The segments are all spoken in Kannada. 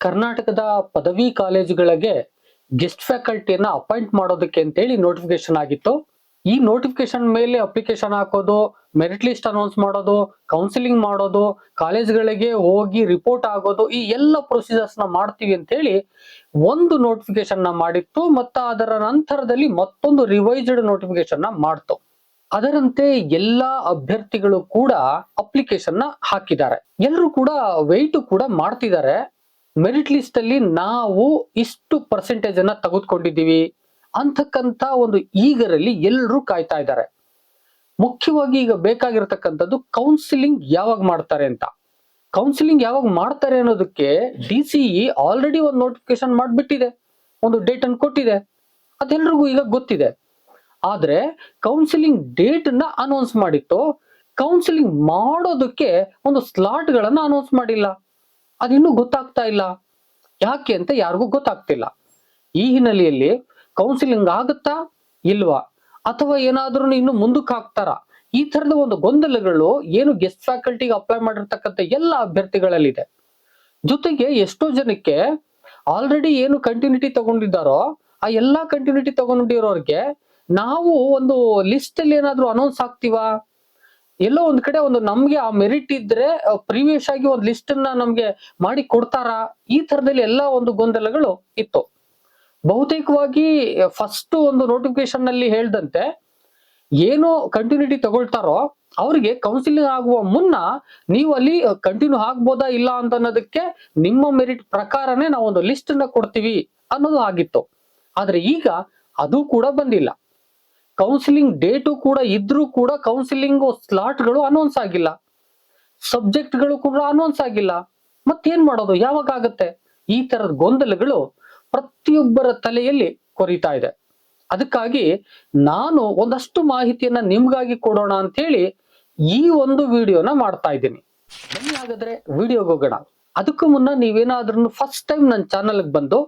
ಕರ್ನಾಟಕದ ಪದವಿ ಕಾಲೇಜುಗಳಿಗೆ ಗೆಸ್ಟ್ ಫ್ಯಾಕಲ್ಟಿಯನ್ನ ಅಪಾಯಿಂಟ್ ಮಾಡೋದಕ್ಕೆ ಅಂತೇಳಿ ನೋಟಿಫಿಕೇಶನ್ ಆಗಿತ್ತು. ಈ ನೋಟಿಫಿಕೇಶನ್ ಮೇಲೆ ಅಪ್ಲಿಕೇಶನ್ ಹಾಕೋದು ಮೆರಿಟ್ ಲಿಸ್ಟ್ ಅನೌನ್ಸ್ ಮಾಡೋದು ಕೌನ್ಸಿಲಿಂಗ್ ಮಾಡೋದು, ಕಾಲೇಜ್ಗಳಿಗೆ ಹೋಗಿ ರಿಪೋರ್ಟ್ ಆಗೋದು, ಈ ಎಲ್ಲ ಪ್ರೊಸೀಜರ್ಸ್ನ ಮಾಡ್ತೀವಿ ಅಂತ ಹೇಳಿ ಒಂದು ನೋಟಿಫಿಕೇಶನ್ನ ಮಾಡಿತ್ತು. ಮತ್ತು ಅದರ ನಂತರದಲ್ಲಿ ಮತ್ತೊಂದು ರಿವೈಸ್ಡ್ ನೋಟಿಫಿಕೇಶನ್ನ ಮಾಡ್ತು. ಅದರಂತೆ ಎಲ್ಲಾ ಅಭ್ಯರ್ಥಿಗಳು ಕೂಡ ಅಪ್ಲಿಕೇಶನ್ನ ಹಾಕಿದ್ದಾರೆ. ಎಲ್ಲರೂ ಕೂಡ ವೆಯ್ಟ್ ಕೂಡ ಮಾಡ್ತಿದ್ದಾರೆ. ಮೆರಿಟ್ ಲಿಸ್ಟ್ ಅಲ್ಲಿ ನಾವು ಇಷ್ಟು ಪರ್ಸೆಂಟೇಜ್ ಅನ್ನ ತೆಗೆದುಕೊಂಡಿದ್ದೀವಿ ಅಂತಕ್ಕಂತ ಒಂದು ಈಗರಲ್ಲಿ ಎಲ್ಲರೂ ಕಾಯ್ತಾ ಇದ್ದಾರೆ. ಮುಖ್ಯವಾಗಿ ಈಗ ಬೇಕಾಗಿರ್ತಕ್ಕಂಥದ್ದು ಕೌನ್ಸಿಲಿಂಗ್ ಯಾವಾಗ ಮಾಡ್ತಾರೆ ಅಂತ. ಕೌನ್ಸಿಲಿಂಗ್ ಯಾವಾಗ ಮಾಡ್ತಾರೆ ಅನ್ನೋದಕ್ಕೆ ಡಿ ಸಿಇ ಆಲ್ರೆಡಿ ಒಂದು ನೋಟಿಫಿಕೇಶನ್ ಮಾಡಿಬಿಟ್ಟಿದೆ. ಒಂದು ಡೇಟ್ ಅನ್ನು ಕೊಟ್ಟಿದೆ. ಅದೆಲ್ಲರಿಗೂ ಈಗ ಗೊತ್ತಿದೆ. ಆದ್ರೆ ಕೌನ್ಸಿಲಿಂಗ್ ಡೇಟ್ನ ಅನೌನ್ಸ್ ಮಾಡಿತ್ತು ಕೌನ್ಸಿಲಿಂಗ್ ಮಾಡೋದಕ್ಕೆ ಒಂದು ಸ್ಲಾಟ್ ಗಳನ್ನ ಅನೌನ್ಸ್ ಮಾಡಿಲ್ಲ. ಅದಿನ್ನೂ ಗೊತ್ತಾಗ್ತಾ ಇಲ್ಲ. ಯಾಕೆ ಅಂತ ಯಾರಿಗೂ ಗೊತ್ತಾಗ್ತಿಲ್ಲ. ಈ ಹಿನ್ನೆಲೆಯಲ್ಲಿ ಕೌನ್ಸಿಲಿಂಗ್ ಆಗುತ್ತಾ ಇಲ್ವಾ? ಅಥವಾ ಏನಾದ್ರೂ ಇನ್ನು ಮುಂದಕ್ಕೆ ಹಾಕ್ತಾರ? ಈ ತರದ ಒಂದು ಗೊಂದಲಗಳು ಏನು ಗೆಸ್ಟ್ ಫ್ಯಾಕಲ್ಟಿಗೆ ಅಪ್ಲೈ ಮಾಡಿರ್ತಕ್ಕಂಥ ಎಲ್ಲ ಅಭ್ಯರ್ಥಿಗಳಲ್ಲಿದೆ. ಜೊತೆಗೆ ಎಷ್ಟೋ ಜನಕ್ಕೆ ಆಲ್ರೆಡಿ ಏನು ಕಂಟಿನ್ಯೂಟಿ ತಗೊಂಡಿದ್ದಾರೋ, ಆ ಎಲ್ಲಾ ಕಂಟಿನ್ಯೂಟಿ ತಗೊಂಡಿರೋರ್ಗೆ ನಾವು ಒಂದು ಲಿಸ್ಟ್ ಅಲ್ಲಿ ಏನಾದ್ರೂ ಅನೌನ್ಸ್ ಆಗ್ತೀವಾ? ಎಲ್ಲೋ ಒಂದ್ ಕಡೆ ಒಂದು ನಮ್ಗೆ ಆ ಮೆರಿಟ್ ಇದ್ರೆ ಪ್ರೀವಿಯಸ್ ಆಗಿ ಒಂದು ಲಿಸ್ಟ್ ಅನ್ನ ನಮ್ಗೆ ಮಾಡಿ ಕೊಡ್ತಾರಾ? ಈ ತರದಲ್ಲಿ ಎಲ್ಲಾ ಒಂದು ಗೊಂದಲಗಳು ಇತ್ತು. ಬಹುತೇಕವಾಗಿ ಫಸ್ಟ್ ಒಂದು ನೋಟಿಫಿಕೇಶನ್ನಲ್ಲಿ ಹೇಳ್ದಂತೆ, ಏನು ಕಂಟಿನ್ಯೂಟಿ ತಗೊಳ್ತಾರೋ, ಅವ್ರಿಗೆ ಕೌನ್ಸಿಲಿಂಗ್ ಆಗುವ ಮುನ್ನ ನೀವು ಅಲ್ಲಿ ಕಂಟಿನ್ಯೂ ಆಗ್ಬೋದಾ ಇಲ್ಲ ಅಂತ ಅನ್ನೋದಕ್ಕೆ ನಿಮ್ಮ ಮೆರಿಟ್ ಪ್ರಕಾರನೇ ನಾವು ಒಂದು ಲಿಸ್ಟ್ ಅನ್ನ ಕೊಡ್ತೀವಿ ಅನ್ನೋದು ಆಗಿತ್ತು. ಆದ್ರೆ ಈಗ ಅದು ಕೂಡ ಬಂದಿಲ್ಲ. ಕೌನ್ಸಿಲಿಂಗ್ ಡೇಟು ಕೂಡ ಇದ್ರೂ ಕೂಡ ಕೌನ್ಸಿಲಿಂಗ್ ಸ್ಲಾಟ್ಗಳು ಅನೌನ್ಸ್ ಆಗಿಲ್ಲ. ಸಬ್ಜೆಕ್ಟ್ಗಳು ಕೂಡ ಅನೌನ್ಸ್ ಆಗಿಲ್ಲ. ಮತ್ತೇನ್ ಮಾಡೋದು? ಯಾವಾಗ ಆಗತ್ತೆ? ಈ ತರದ ಗೊಂದಲಗಳು ಪ್ರತಿಯೊಬ್ಬರ ತಲೆಯಲ್ಲಿ ಕೊರಿತಾ ಇದೆ. ಅದಕ್ಕಾಗಿ ನಾನು ಒಂದಷ್ಟು ಮಾಹಿತಿಯನ್ನ ನಿಮ್ಗಾಗಿ ಕೊಡೋಣ ಅಂತ ಹೇಳಿ ಈ ಒಂದು ವಿಡಿಯೋನ ಮಾಡ್ತಾ ಇದ್ದೀನಿ. ಬನ್ನಿ ಹಾಗಾದ್ರೆ ವಿಡಿಯೋಗೆ ಹೋಗೋಣ. ಅದಕ್ಕೂ ಮುನ್ನ ನೀವೇನಾದ್ರೂ ಫಸ್ಟ್ ಟೈಮ್ ನನ್ನ ಚಾನಲ್ಗೆ ಬಂದು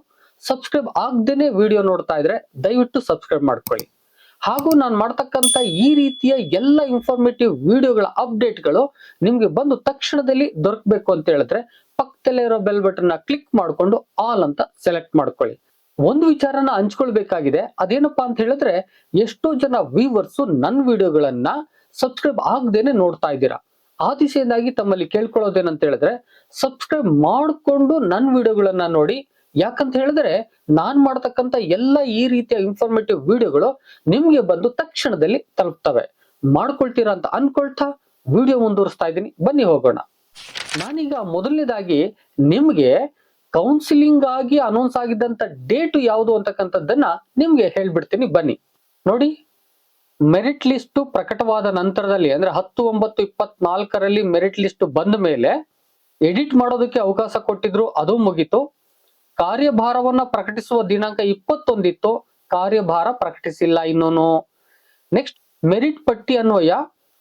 ಸಬ್ಸ್ಕ್ರೈಬ್ ಆಗ್ದೇನೆ ವಿಡಿಯೋ ನೋಡ್ತಾ ಇದ್ರೆ ದಯವಿಟ್ಟು ಸಬ್ಸ್ಕ್ರೈಬ್ ಮಾಡ್ಕೊಳ್ಳಿ. ಹಾಗೂ ನಾನು ಮಾಡ್ತಕ್ಕಂಥ ಈ ರೀತಿಯ ಎಲ್ಲ ಇನ್ಫಾರ್ಮೇಟಿವ್ ವಿಡಿಯೋಗಳ ಅಪ್ಡೇಟ್ಗಳು ನಿಮಗೆ ಬಂದು ತಕ್ಷಣದಲ್ಲಿ ದೊರಕಬೇಕು ಅಂತ ಹೇಳಿದ್ರೆ ಪಕ್ಕದಲ್ಲೇ ಇರೋ ಬೆಲ್ ಬಟನ್ ಕ್ಲಿಕ್ ಮಾಡಿಕೊಂಡು ಆಲ್ ಅಂತ ಸೆಲೆಕ್ಟ್ ಮಾಡ್ಕೊಳ್ಳಿ. ಒಂದು ವಿಚಾರನ ಹಂಚ್ಕೊಳ್ಬೇಕಾಗಿದೆ. ಅದೇನಪ್ಪಾ ಅಂತ ಹೇಳಿದ್ರೆ ಎಷ್ಟೋ ಜನ ವ್ಯೂವರ್ಸ್ ನನ್ನ ವಿಡಿಯೋಗಳನ್ನ ಸಬ್ಸ್ಕ್ರೈಬ್ ಆಗದೇನೆ ನೋಡ್ತಾ ಇದ್ದೀರಾ. ಆ ದಿಸೆಯಿಂದಾಗಿ ತಮ್ಮಲ್ಲಿ ಕೇಳ್ಕೊಳ್ಳೋದೇನಂತ ಹೇಳಿದ್ರೆ ಸಬ್ಸ್ಕ್ರೈಬ್ ಮಾಡಿಕೊಂಡು ನನ್ನ ವಿಡಿಯೋಗಳನ್ನ ನೋಡಿ ಯಾಕಂತ ಹೇಳಿದ್ರೆ ನಾನ್ ಮಾಡ್ತಕ್ಕಂಥ ಎಲ್ಲ ಈ ರೀತಿಯ ಇನ್ಫಾರ್ಮೇಟಿವ್ ವಿಡಿಯೋಗಳು ನಿಮ್ಗೆ ಬಂದು ತಕ್ಷಣದಲ್ಲಿ ತಲುಪ್ತವೆ. ಮಾಡ್ಕೊಳ್ತೀರಾ ಅಂತ ಅನ್ಕೊಳ್ತಾ ವಿಡಿಯೋ ಮುಂದುವರಿಸ್ತಾ ಇದ್ದೀನಿ. ಬನ್ನಿ ಹೋಗೋಣ. ನಾನೀಗ ಮೊದಲನೇದಾಗಿ ನಿಮ್ಗೆ ಕೌನ್ಸಿಲಿಂಗ್ ಆಗಿ ಅನೌನ್ಸ್ ಆಗಿದ್ದಂತ ಡೇಟ್ ಯಾವುದು ಅಂತಕ್ಕಂಥದ್ದನ್ನ ನಿಮ್ಗೆ ಹೇಳ್ಬಿಡ್ತೀನಿ. ಬನ್ನಿ. ನೋಡಿ ಮೆರಿಟ್ ಲಿಸ್ಟ್ ಪ್ರಕಟವಾದ ನಂತರದಲ್ಲಿ ಅಂದ್ರೆ ಹತ್ತು, ಒಂಬತ್ತು, ಇಪ್ಪತ್ನಾಲ್ಕರಲ್ಲಿ ಮೆರಿಟ್ ಲಿಸ್ಟ್ ಬಂದ ಮೇಲೆ ಎಡಿಟ್ ಮಾಡೋದಕ್ಕೆ ಅವಕಾಶ ಕೊಟ್ಟಿದ್ರು, ಅದು ಮುಗೀತು. ಕಾರ್ಯಭಾರವನ್ನ ಪ್ರಕಟಿಸುವ ದಿನಾಂಕ ಇಪ್ಪತ್ತೊಂದಿತ್ತು. ಕಾರ್ಯಭಾರ ಪ್ರಕಟಿಸಿಲ್ಲ ಇನ್ನೂನು. ನೆಕ್ಸ್ಟ್, ಮೆರಿಟ್ ಪಟ್ಟಿ ಅನ್ವಯ,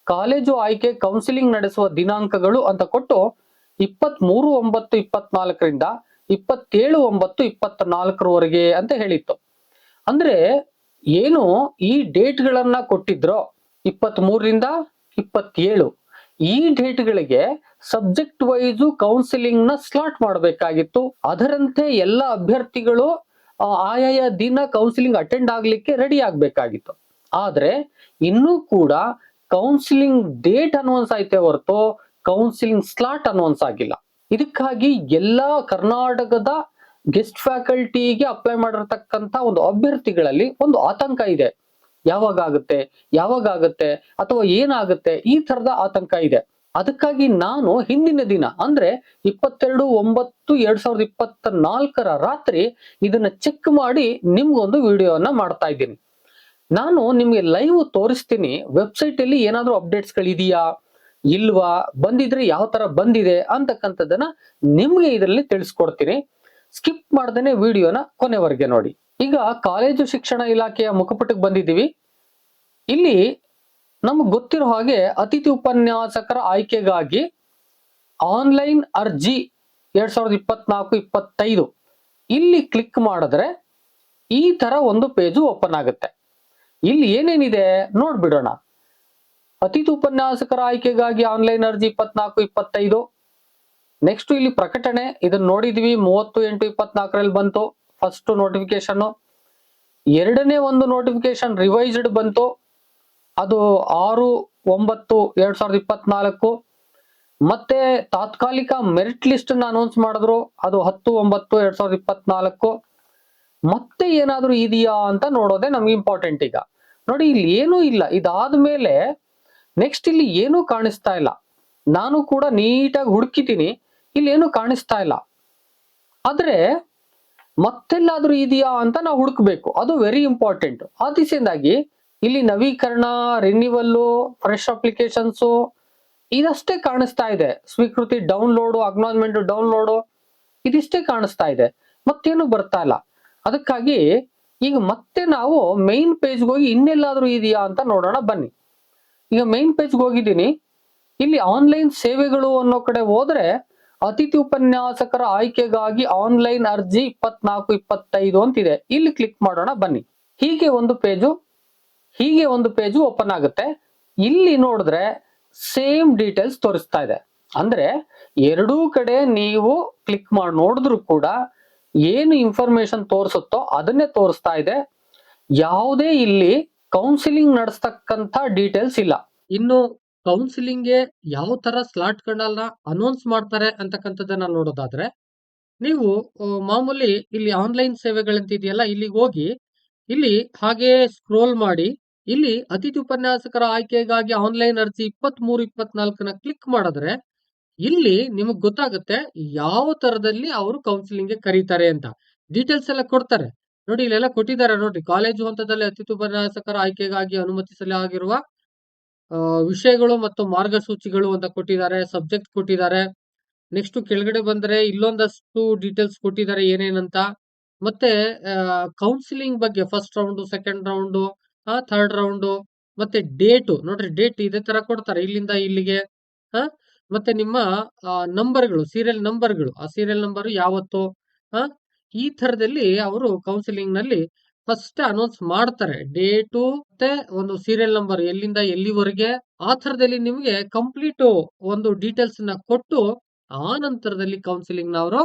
ಕಾಲೇಜು ಆಯ್ಕೆ ಕೌನ್ಸಿಲಿಂಗ್ ನಡೆಸುವ ದಿನಾಂಕಗಳು ಅಂತ ಕೊಟ್ಟು ಇಪ್ಪತ್ತ್ ಮೂರು ಒಂಬತ್ತು ಇಪ್ಪತ್ನಾಲ್ಕರಿಂದ ಇಪ್ಪತ್ತೇಳು ಒಂಬತ್ತು ಇಪ್ಪತ್ನಾಲ್ಕರವರೆಗೆ ಅಂತ ಹೇಳಿತ್ತು. ಅಂದ್ರೆ, ಏನು ಈ ಡೇಟ್ಗಳನ್ನ ಕೊಟ್ಟಿದ್ರೋ ಇಪ್ಪತ್ತ್ ಮೂರರಿಂದ ಇಪ್ಪತ್ತೇಳು. ಈ ಡೇಟ್ಗಳಿಗೆ ಸಬ್ಜೆಕ್ಟ್ ವೈಸು ಕೌನ್ಸಿಲಿಂಗ್ನ ಸ್ಲಾಟ್ ಮಾಡಬೇಕಾಗಿತ್ತು. ಅದರಂತೆ ಎಲ್ಲ ಅಭ್ಯರ್ಥಿಗಳು ಆಯಾಯ ದಿನ ಕೌನ್ಸಿಲಿಂಗ್ ಅಟೆಂಡ್ ಆಗ್ಲಿಕ್ಕೆ ರೆಡಿ ಆಗ್ಬೇಕಾಗಿತ್ತು. ಆದ್ರೆ ಇನ್ನೂ ಕೂಡ ಕೌನ್ಸಿಲಿಂಗ್ ಡೇಟ್ ಅನೌನ್ಸ್ ಆಯ್ತೆ ಹೊರತು ಕೌನ್ಸಿಲಿಂಗ್ ಸ್ಲಾಟ್ ಅನೌನ್ಸ್ ಆಗಿಲ್ಲ. ಇದಕ್ಕಾಗಿ ಎಲ್ಲ ಕರ್ನಾಟಕದ ಗೆಸ್ಟ್ ಫ್ಯಾಕಲ್ಟಿಗೆ ಅಪ್ಲೈ ಮಾಡಿರ್ತಕ್ಕಂತ ಒಂದು ಅಭ್ಯರ್ಥಿಗಳಲ್ಲಿ ಒಂದು ಆತಂಕ ಇದೆ. ಯಾವಾಗ ಆಗುತ್ತೆ ಯಾವಾಗ ಆಗುತ್ತೆ ಅಥವಾ ಏನಾಗುತ್ತೆ ಈ ತರದ ಆತಂಕ ಇದೆ. ಅದಕ್ಕಾಗಿ ನಾನು ಹಿಂದಿನ ದಿನ ಅಂದ್ರೆ ಇಪ್ಪತ್ತೆರಡು ಒಂಬತ್ತು ಎರಡ್ ಸಾವಿರದ ಇಪ್ಪತ್ತ ನಾಲ್ಕರ ರಾತ್ರಿ ಇದನ್ನ ಚೆಕ್ ಮಾಡಿ ನಿಮ್ಗೊಂದು ವಿಡಿಯೋನ ಮಾಡ್ತಾ ಇದ್ದೀನಿ. ನಾನು ನಿಮ್ಗೆ ಲೈವ್ ತೋರಿಸ್ತೀನಿ ವೆಬ್ಸೈಟ್ ಅಲ್ಲಿ ಏನಾದ್ರೂ ಅಪ್ಡೇಟ್ಸ್ ಗಳಿದೆಯಾ, ಇಲ್ವಾ, ಬಂದಿದ್ರೆ ಯಾವ ತರ ಬಂದಿದೆ ಅಂತಕ್ಕಂಥದ್ದನ್ನ ನಿಮ್ಗೆ ಇದರಲ್ಲಿ ತಿಳಿಸ್ಕೊಡ್ತೀನಿ. ಸ್ಕಿಪ್ ಮಾಡ್ದೇನೆ ವಿಡಿಯೋನ ಕೊನೆವರೆಗೆ ನೋಡಿ. ಈಗ ಕಾಲೇಜು ಶಿಕ್ಷಣ ಇಲಾಖೆಯ ಮುಖಪುಟಕ್ಕೆ ಬಂದಿದ್ದೀವಿ. ಇಲ್ಲಿ ನಮ್ಗೆ ಗೊತ್ತಿರೋ ಹಾಗೆ ಅತಿಥಿ ಉಪನ್ಯಾಸಕರ ಆಯ್ಕೆಗಾಗಿ ಆನ್ಲೈನ್ ಅರ್ಜಿ ಎರಡ್ ಸಾವಿರದ ಇಪ್ಪತ್ನಾಲ್ಕು, ಇಪ್ಪತ್ತೈದು. ಇಲ್ಲಿ ಕ್ಲಿಕ್ ಮಾಡಿದ್ರೆ ಈ ತರ ಒಂದು ಪೇಜು ಓಪನ್ ಆಗುತ್ತೆ. ಇಲ್ಲಿ ಏನೇನಿದೆ ನೋಡ್ಬಿಡೋಣ. ಅತಿಥಿ ಉಪನ್ಯಾಸಕರ ಆಯ್ಕೆಗಾಗಿ ಆನ್ಲೈನ್ ಅರ್ಜಿ ಇಪ್ಪತ್ನಾಲ್ಕು, ಇಪ್ಪತ್ತೈದು. ನೆಕ್ಸ್ಟ್ ಇಲ್ಲಿ ಪ್ರಕಟಣೆ ಇದನ್ನ ನೋಡಿದ್ವಿ, ಮೂವತ್ತು ಎಂಟು ಇಪ್ಪತ್ನಾಲ್ಕರಲ್ಲಿ ಬಂತು ಫಸ್ಟ್ ನೋಟಿಫಿಕೇಶನ್ ಎರಡನೇ ಒಂದು ನೋಟಿಫಿಕೇಶನ್ ರಿವೈಸ್ಡ್ ಬಂತು, ಅದು ಆರು ಒಂಬತ್ತು ಎರಡ್ ಸಾವಿರದ ಇಪ್ಪತ್ನಾಲ್ಕು. ಮತ್ತೆ ತಾತ್ಕಾಲಿಕ ಮೆರಿಟ್ ಲಿಸ್ಟ್ ಅನೌನ್ಸ್ ಮಾಡಿದ್ರು, ಅದು ಹತ್ತು ಒಂಬತ್ತು ಎರಡ್ ಸಾವಿರದ ಇಪ್ಪತ್ನಾಲ್ಕು. ಮತ್ತೆ ಏನಾದ್ರೂ ಇದೆಯಾ ಅಂತ ನೋಡೋದೆ ನಮ್ಗೆ ಇಂಪಾರ್ಟೆಂಟ್ ಈಗ. ನೋಡಿ, ಇಲ್ಲಿ ಏನೂ ಇಲ್ಲ. ಇದಾದ ಮೇಲೆ ನೆಕ್ಸ್ಟ್ ಇಲ್ಲಿ ಏನೂ ಕಾಣಿಸ್ತಾ ಇಲ್ಲ. ನಾನು ಕೂಡ ನೀಟಾಗಿ ಹುಡುಕಿದ್ದೀನಿ. ಇಲ್ಲಿ ಏನು ಕಾಣಿಸ್ತಾ ಇಲ್ಲ. ಆದರೆ ಮತ್ತೆಲ್ಲಾದ್ರೂ ಇದೆಯಾ ಅಂತ ನಾವು ಹುಡುಕ್ಬೇಕು. ಅದು ವೆರಿ ಇಂಪಾರ್ಟೆಂಟ್ ಆ ದಿಸೆಯಿಂದಾಗಿ ಇಲ್ಲಿ ನವೀಕರಣ ರಿನ್ಯೂವಲ್ಲು ಫ್ರೆಶ್ ಅಪ್ಲಿಕೇಶನ್ಸು ಇದಷ್ಟೇ ಕಾಣಿಸ್ತಾ ಇದೆ. ಸ್ವೀಕೃತಿ ಡೌನ್ಲೋಡು ಅಗ್ನಾಲ್ಮೆಂಟ್ ಡೌನ್ಲೋಡು ಇದಿಷ್ಟೇ ಕಾಣಿಸ್ತಾ ಇದೆ. ಮತ್ತೇನು ಬರ್ತಾ ಇಲ್ಲ. ಅದಕ್ಕಾಗಿ ಈಗ ಮತ್ತೆ ನಾವು ಮೈನ್ ಪೇಜ್ಗೆ ಹೋಗಿ ಇನ್ನೆಲ್ಲಾದ್ರೂ ಇದೆಯಾ ಅಂತ ನೋಡೋಣ ಬನ್ನಿ. ಈಗ ಮೈನ್ ಪೇಜ್ಗೆ ಹೋಗಿದ್ದೀನಿ ಇಲ್ಲಿ ಆನ್ಲೈನ್ ಸೇವೆಗಳು ಅನ್ನೋ ಕಡೆ ಹೋದ್ರೆ ಅತಿಥಿ ಉಪನ್ಯಾಸಕರ ಆಯ್ಕೆಗಾಗಿ ಆನ್ಲೈನ್ ಅರ್ಜಿ ಇಪ್ಪತ್ನಾಲ್ಕು, ಇಪ್ಪತ್ತೈದು ಅಂತಿದೆ. ಇಲ್ಲಿ ಕ್ಲಿಕ್ ಮಾಡೋಣ, ಬನ್ನಿ. ಹೀಗೆ ಒಂದು ಪೇಜು, ಹೀಗೆ ಒಂದು ಪೇಜು ಓಪನ್ ಆಗುತ್ತೆ. ಇಲ್ಲಿ ನೋಡಿದ್ರೆ ಸೇಮ್ ಡೀಟೇಲ್ಸ್ ತೋರಿಸ್ತಾ ಇದೆ. ಅಂದ್ರೆ ಎರಡೂ ಕಡೆ ನೀವು ಕ್ಲಿಕ್ ಮಾಡಿ ನೋಡಿದ್ರು ಕೂಡ ಏನು ಇನ್ಫಾರ್ಮೇಶನ್ ತೋರಿಸುತ್ತೋ ಅದನ್ನೇ ತೋರಿಸ್ತಾ ಇದೆ. ಯಾವುದೇ ಇಲ್ಲಿ ಕೌನ್ಸಿಲಿಂಗ್ ನಡೆಸ್ತಕ್ಕಂಥ ಡೀಟೇಲ್ಸ್ ಇಲ್ಲ. ಇನ್ನು ಕೌನ್ಸಿಲಿಂಗ್ಗೆ ಯಾವ ತರ ಸ್ಲಾಟ್ ಗಳನ್ನ ಅನೌನ್ಸ್ ಮಾಡ್ತಾರೆ ಅಂತಕ್ಕಂಥದ್ದನ್ನ ನೋಡೋದಾದ್ರೆ, ನೀವು ಮಾಮೂಲಿ ಇಲ್ಲಿ ಆನ್ಲೈನ್ ಸೇವೆಗಳಂತ ಇದೆಯಲ್ಲ, ಇಲ್ಲಿಗೆ ಹೋಗಿ, ಇಲ್ಲಿ ಹಾಗೆ ಸ್ಕ್ರೋಲ್ ಮಾಡಿ, ಇಲ್ಲಿ ಅತಿಥಿ ಉಪನ್ಯಾಸಕರ ಆಯ್ಕೆಗಾಗಿ ಆನ್ಲೈನ್ ಅರ್ಜಿ ಇಪ್ಪತ್ತ್ ಮೂರು ಇಪ್ಪತ್ನಾಲ್ಕನ ಕ್ಲಿಕ್ ಮಾಡಿದ್ರೆ, ಇಲ್ಲಿ ನಿಮಗೆ ಗೊತ್ತಾಗುತ್ತೆ ಯಾವ ತರದಲ್ಲಿ ಅವರು ಕೌನ್ಸಿಲಿಂಗ್ಗೆ ಕರೀತಾರೆ ಅಂತ. ಡೀಟೇಲ್ಸ್ ಎಲ್ಲ ಕೊಡ್ತಾರೆ. ನೋಡಿ, ಇಲ್ಲೆಲ್ಲ ಕೊಟ್ಟಿದ್ದಾರೆ ನೋಡಿ ಕಾಲೇಜು ಹಂತದಲ್ಲಿ ಅತಿಥಿ ಉಪನ್ಯಾಸಕರ ಆಯ್ಕೆಗಾಗಿ ಅನುಮತಿಸಲಾಗಿರುವ ವಿಷಯಗಳು ಮತ್ತು ಮಾರ್ಗಸೂಚಿಗಳು ಅಂತ ಕೊಟ್ಟಿದ್ದಾರೆ ಸಬ್ಜೆಕ್ಟ್ ಕೊಟ್ಟಿದ್ದಾರೆ. ನೆಕ್ಸ್ಟ್ ಕೆಳಗಡೆ ಬಂದ್ರೆ ಇಲ್ಲೊಂದಷ್ಟು ಡೀಟೇಲ್ಸ್ ಕೊಟ್ಟಿದ್ದಾರೆ ಏನೇನಂತ. ಮತ್ತೆ ಕೌನ್ಸಿಲಿಂಗ್ ಬಗ್ಗೆ first round second round third round ಮತ್ತೆ ಡೇಟು ನೋಡ್ರಿ ಡೇಟ್ ಇದೇ ತರ ಕೊಡ್ತಾರೆ, ಇಲ್ಲಿಂದ ಇಲ್ಲಿಗೆ. ಹಾ ಮತ್ತೆ ನಿಮ್ಮ ನಂಬರ್ಗಳು ಸೀರಿಯಲ್ ನಂಬರ್ಗಳು ಆ ಸೀರಿಯಲ್ ನಂಬರ್ ಯಾವತ್ತು? ಹಾ ಈ ತರದಲ್ಲಿ ಅವರು ಕೌನ್ಸಿಲಿಂಗ್ನಲ್ಲಿ ಫಸ್ಟ್ ಅನೌನ್ಸ್ ಮಾಡ್ತಾರೆ. ಡೇಟು ಮತ್ತೆ ಒಂದು ಸೀರಿಯಲ್ ನಂಬರ್ ಎಲ್ಲಿಂದ ಎಲ್ಲಿವರೆಗೆ ಆ ಥರದಲ್ಲಿ ನಿಮಗೆ ಕಂಪ್ಲೀಟ್ ಒಂದು ಡೀಟೇಲ್ಸ್ನ ಕೊಟ್ಟು ಆ ನಂತರದಲ್ಲಿ ಕೌನ್ಸಿಲಿಂಗ್ ಅವರು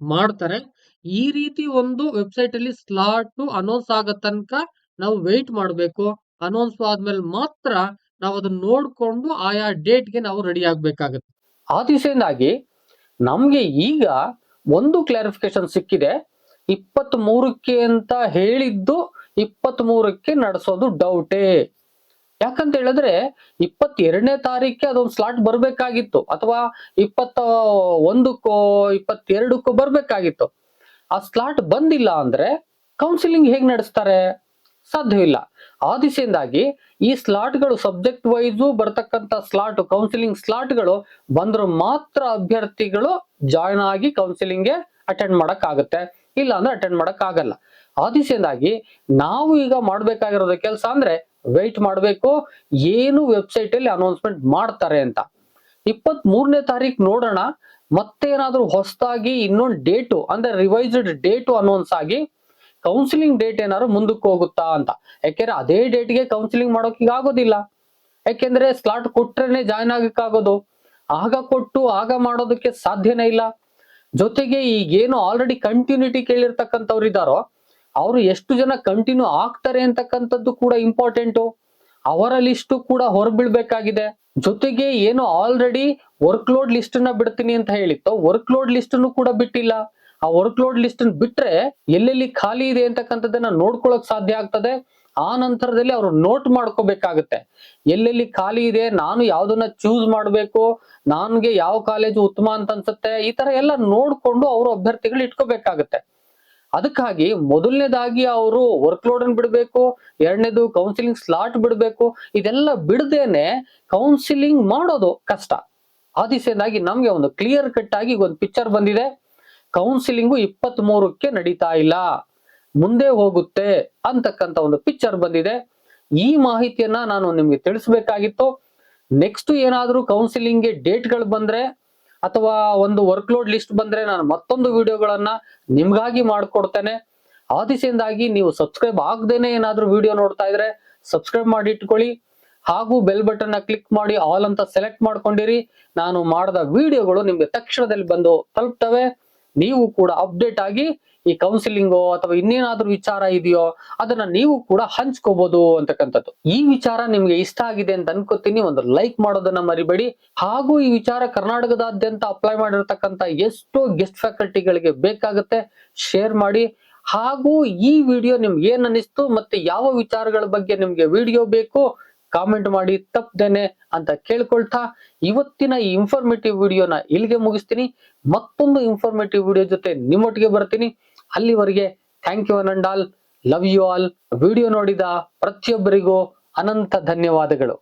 ಮಾಡ್ತಾರೆ. ಈ ರೀತಿ ಒಂದು ವೆಬ್ಸೈಟ್ ಅಲ್ಲಿ ಸ್ಲಾಟ್ ಅನೌನ್ಸ್ ಆಗೋ ತನಕ ನಾವು ವೆಯ್ಟ್ ಮಾಡಬೇಕು. ಅನೌನ್ಸ್ ಆದ್ಮೇಲೆ ಮಾತ್ರ ನಾವು ಅದನ್ನ ನೋಡ್ಕೊಂಡು ಆಯಾ ಡೇಟ್ಗೆ ನಾವು ರೆಡಿ ಆಗ್ಬೇಕಾಗತ್ತೆ. ಆ ದಿಸೆಯಿಂದಾಗಿ ನಮ್ಗೆ ಈಗ ಒಂದು ಕ್ಲಾರಿಫಿಕೇಶನ್ ಸಿಕ್ಕಿದೆ. ಇಪ್ಪತ್ತ್ ಮೂರಕ್ಕೆ ಅಂತ ಹೇಳಿದ್ದು ಇಪ್ಪತ್ತ್ ಮೂರಕ್ಕೆ ನಡೆಸೋದು ಡೌಟೇ ಯಾಕಂತ ಹೇಳಿದ್ರೆ ಇಪ್ಪತ್ತೆರಡನೇ ತಾರೀಕೆ ಅದೊಂದು ಸ್ಲಾಟ್ ಬರ್ಬೇಕಾಗಿತ್ತು ಅಥವಾ ಇಪ್ಪತ್ತ ಒಂದಕ್ಕೋ ಇಪ್ಪತ್ತೆರಡಕ್ಕೋ ಬರ್ಬೇಕಾಗಿತ್ತು. ಆ ಸ್ಲಾಟ್ ಬಂದಿಲ್ಲ ಅಂದ್ರೆ ಕೌನ್ಸಿಲಿಂಗ್ ಹೇಗ್ ನಡೆಸ್ತಾರೆ? ಸಾಧ್ಯವಿಲ್ಲ. ಆ ದಿಸೆಯಿಂದಾಗಿ ಈ ಸ್ಲಾಟ್ಗಳು ಸಬ್ಜೆಕ್ಟ್ ವೈಸು ಬರ್ತಕ್ಕಂಥ ಸ್ಲಾಟ್ ಕೌನ್ಸಿಲಿಂಗ್ ಸ್ಲಾಟ್ಗಳು ಬಂದ್ರೆ ಮಾತ್ರ ಅಭ್ಯರ್ಥಿಗಳು ಜಾಯ್ನ್ ಆಗಿ ಕೌನ್ಸಿಲಿಂಗ್ಗೆ ಅಟೆಂಡ್ ಮಾಡಕ್ ಆಗುತ್ತೆ ಇಲ್ಲ ಅಂದ್ರೆ ಅಟೆಂಡ್ ಮಾಡೋಕ್ಕಾಗಲ್ಲ. ಆಗಲ್ಲ ಆ ದಿಸೆಯಿಂದಾಗಿ ನಾವು ಈಗ ಮಾಡಬೇಕಾಗಿರೋದು ಕೆಲಸ ಅಂದ್ರೆ ವೆಯ್ಟ್ ಮಾಡಬೇಕು, ಏನು ವೆಬ್ಸೈಟ್ ಅಲ್ಲಿ ಅನೌನ್ಸ್ಮೆಂಟ್ ಮಾಡ್ತಾರೆ ಅಂತ. ಇಪ್ಪತ್ತ್ ಮೂರನೇ ತಾರೀಕು ನೋಡೋಣ, ಮತ್ತೇನಾದ್ರೂ ಹೊಸದಾಗಿ ಇನ್ನೊಂದು ಡೇಟು ಅಂದ್ರೆ ರಿವೈಸ್ಡ್ ಡೇಟು ಅನೌನ್ಸ್ ಆಗಿ ಕೌನ್ಸಿಲಿಂಗ್ ಡೇಟ್ ಏನಾದ್ರು ಮುಂದಕ್ಕೆ ಹೋಗುತ್ತಾ ಅಂತ. ಯಾಕೆಂದ್ರೆ ಅದೇ ಡೇಟ್ಗೆ ಕೌನ್ಸಿಲಿಂಗ್ ಮಾಡೋಕೆ ಆಗೋದಿಲ್ಲ. ಯಾಕೆಂದ್ರೆ ಸ್ಲಾಟ್ ಕೊಟ್ರೇನೆ ಜಾಯ್ನ್ ಆಗಕ್ಕಾಗೋದು. ಆಗ ಕೊಟ್ಟು, ಆಗ ಮಾಡೋದಕ್ಕೆ ಸಾಧ್ಯನೇ ಇಲ್ಲ. ಜೊತೆಗೆ ಈಗೇನು ಆಲ್ರೆಡಿ ಕಂಟಿನ್ಯೂಟಿ ಕೇಳಿರ್ತಕ್ಕಂಥವ್ರು ಇದ್ದಾರೋ, ಅವರು ಎಷ್ಟು ಜನ ಕಂಟಿನ್ಯೂ ಆಗ್ತಾರೆ ಅಂತಕ್ಕಂಥದ್ದು ಕೂಡ ಇಂಪಾರ್ಟೆಂಟು ಅವರ ಲಿಸ್ಟು ಕೂಡ ಹೊರಬೀಳ್ಬೇಕಾಗಿದೆ ಜೊತೆಗೆ ಏನು ಆಲ್ರೆಡಿ ವರ್ಕ್ ಲೋಡ್ ಲಿಸ್ಟ್ನ ಬಿಡ್ತೀನಿ ಅಂತ ಹೇಳಿತ್ತು ವರ್ಕ್ ಲೋಡ್ ಲಿಸ್ಟ್ ಕೂಡ ಬಿಟ್ಟಿಲ್ಲ. ಆ ವರ್ಕ್ ಲೋಡ್ ಲಿಸ್ಟ್ ಬಿಟ್ರೆ ಎಲ್ಲೆಲ್ಲಿ ಖಾಲಿ ಇದೆ ಅಂತಕ್ಕಂಥದ್ದನ್ನ ನೋಡ್ಕೊಳಕ್ ಸಾಧ್ಯ ಆಗ್ತದೆ. ಆ ನಂತರದಲ್ಲಿ ಅವರು ನೋಟ್ ಮಾಡ್ಕೋಬೇಕಾಗತ್ತೆ. ಎಲ್ಲೆಲ್ಲಿ ಖಾಲಿ ಇದೆ, ನಾನು ಯಾವ್ದನ್ನ ಚೂಸ್ ಮಾಡಬೇಕು, ನನ್ಗೆ ಯಾವ ಕಾಲೇಜು ಉತ್ತಮ ಅಂತ ಅನ್ಸುತ್ತೆ, ಈ ತರ ಎಲ್ಲ ನೋಡ್ಕೊಂಡು ಅವರು ಅಭ್ಯರ್ಥಿಗಳು ಇಟ್ಕೋಬೇಕಾಗತ್ತೆ. ಅದಕ್ಕಾಗಿ ಮೊದಲನೇದಾಗಿ ಅವರು ವರ್ಕ್ ಲೋಡ್ ಅನ್ನು ಬಿಡಬೇಕು, ಎರಡನೇದು ಕೌನ್ಸಿಲಿಂಗ್ ಸ್ಲಾಟ್ ಬಿಡಬೇಕು, ಇದೆಲ್ಲ ಬಿಡದೇನೆ ಕೌನ್ಸಿಲಿಂಗ್ ಮಾಡೋದು ಕಷ್ಟ. ಆ ದಿಸೆಯಿಂದಾಗಿ ನಮ್ಗೆ ಒಂದು ಕ್ಲಿಯರ್ ಕಟ್ ಆಗಿ ಒಂದು ಪಿಕ್ಚರ್ ಬಂದಿದೆ. ಕೌನ್ಸಿಲಿಂಗು ಇಪ್ಪತ್ತ್ ಮೂರಕ್ಕೆ ನಡೀತಾ ಇಲ್ಲ. ಮುಂದೆ ಹೋಗುತ್ತೆ ಅಂತಕ್ಕಂತ ಒಂದು ಪಿಕ್ಚರ್ ಬಂದಿದೆ. ಈ ಮಾಹಿತಿಯನ್ನ ನಾನು ನಿಮ್ಗೆ ತಿಳಿಸ್ಬೇಕಾಗಿತ್ತು. ನೆಕ್ಸ್ಟ್ ಏನಾದ್ರೂ ಕೌನ್ಸಿಲಿಂಗ್ಗೆ ಡೇಟ್ಗಳು ಬಂದ್ರೆ ಅಥವಾ ಒಂದು ವರ್ಕ್ ಲೋಡ್ ಲಿಸ್ಟ್ ಬಂದ್ರೆ ನಾನು ಮತ್ತೊಂದು ವಿಡಿಯೋಗಳನ್ನ ನಿಮ್ಗಾಗಿ ಮಾಡ್ಕೊಡ್ತೇನೆ. ಆದಿಸಿಂದಾಗಿ ನೀವು ಸಬ್ಸ್ಕ್ರೈಬ್ ಆಗದೇನೆ ಏನಾದ್ರೂ ವಿಡಿಯೋ ನೋಡ್ತಾ ಇದ್ರೆ ಸಬ್ಸ್ಕ್ರೈಬ್ ಮಾಡಿ ಇಟ್ಕೊಳ್ಳಿ. ಹಾಗೂ ಬೆಲ್ ಬಟನ್ ಕ್ಲಿಕ್ ಮಾಡಿ ಆಲ್ ಅಂತ ಸೆಲೆಕ್ಟ್ ಮಾಡ್ಕೊಂಡಿರಿ. ನಾನು ಮಾಡಿದ ವಿಡಿಯೋಗಳು ನಿಮ್ಗೆ ತಕ್ಷಣದಲ್ಲಿ ಬಂದು ತಲುಪ್ತವೆ. ನೀವು ಕೂಡ ಅಪ್ಡೇಟ್ ಆಗಿ ಈ ಕೌನ್ಸಿಲಿಂಗೋ ಅಥವಾ ಇನ್ನೇನಾದ್ರೂ ವಿಚಾರ ಇದೆಯೋ ಅದನ್ನ ನೀವು ಕೂಡ ಹಂಚ್ಕೋಬಹುದು ಅಂತಕ್ಕಂಥದ್ದು. ಈ ವಿಚಾರ ನಿಮ್ಗೆ ಇಷ್ಟ ಆಗಿದೆ ಅಂತ ಅನ್ಕೋತೀನಿ. ಒಂದು ಲೈಕ್ ಮಾಡೋದನ್ನ ಮರಿಬೇಡಿ. ಹಾಗೂ ಈ ವಿಚಾರ ಕರ್ನಾಟಕದಾದ್ಯಂತ ಅಪ್ಲೈ ಮಾಡಿರ್ತಕ್ಕಂಥ ಎಷ್ಟೋ ಗೆಸ್ಟ್ ಫ್ಯಾಕಲ್ಟಿಗಳಿಗೆ ಬೇಕಾಗುತ್ತೆ. ಶೇರ್ ಮಾಡಿ. ಹಾಗೂ ಈ ವಿಡಿಯೋ ನಿಮ್ಗೆ ಏನ್ ಅನಿಸ್ತು ಮತ್ತೆ ಯಾವ ವಿಚಾರಗಳ ಬಗ್ಗೆ ನಿಮ್ಗೆ ವಿಡಿಯೋ ಬೇಕು ಕಾಮೆಂಟ್ ಮಾಡಿ ತಪ್ಪದೇನೆ ಅಂತ ಕೇಳ್ಕೊಳ್ತಾ ಇವತ್ತಿನ ಈ ಇನ್ಫಾರ್ಮೇಟಿವ್ ವಿಡಿಯೋನ ಇಲ್ಲಿಗೆ ಮುಗಿಸ್ತೀನಿ. ಮತ್ತೊಂದು ಇನ್ಫಾರ್ಮೇಟಿವ್ ವಿಡಿಯೋ ಜೊತೆ ನಿಮ್ಮೊಟ್ಟಿಗೆ ಬರ್ತೀನಿ. ಅಲ್ಲಿವರೆಗೆ ಥ್ಯಾಂಕ್ ಯು ಅನಂಡಾಲ್. ಲವ್ ಯು ಆಲ್ ವಿಡಿಯೋ ನೋಡಿದ ಪ್ರತಿಯೊಬ್ಬರಿಗೂ ಅನಂತ ಧನ್ಯವಾದಗಳು.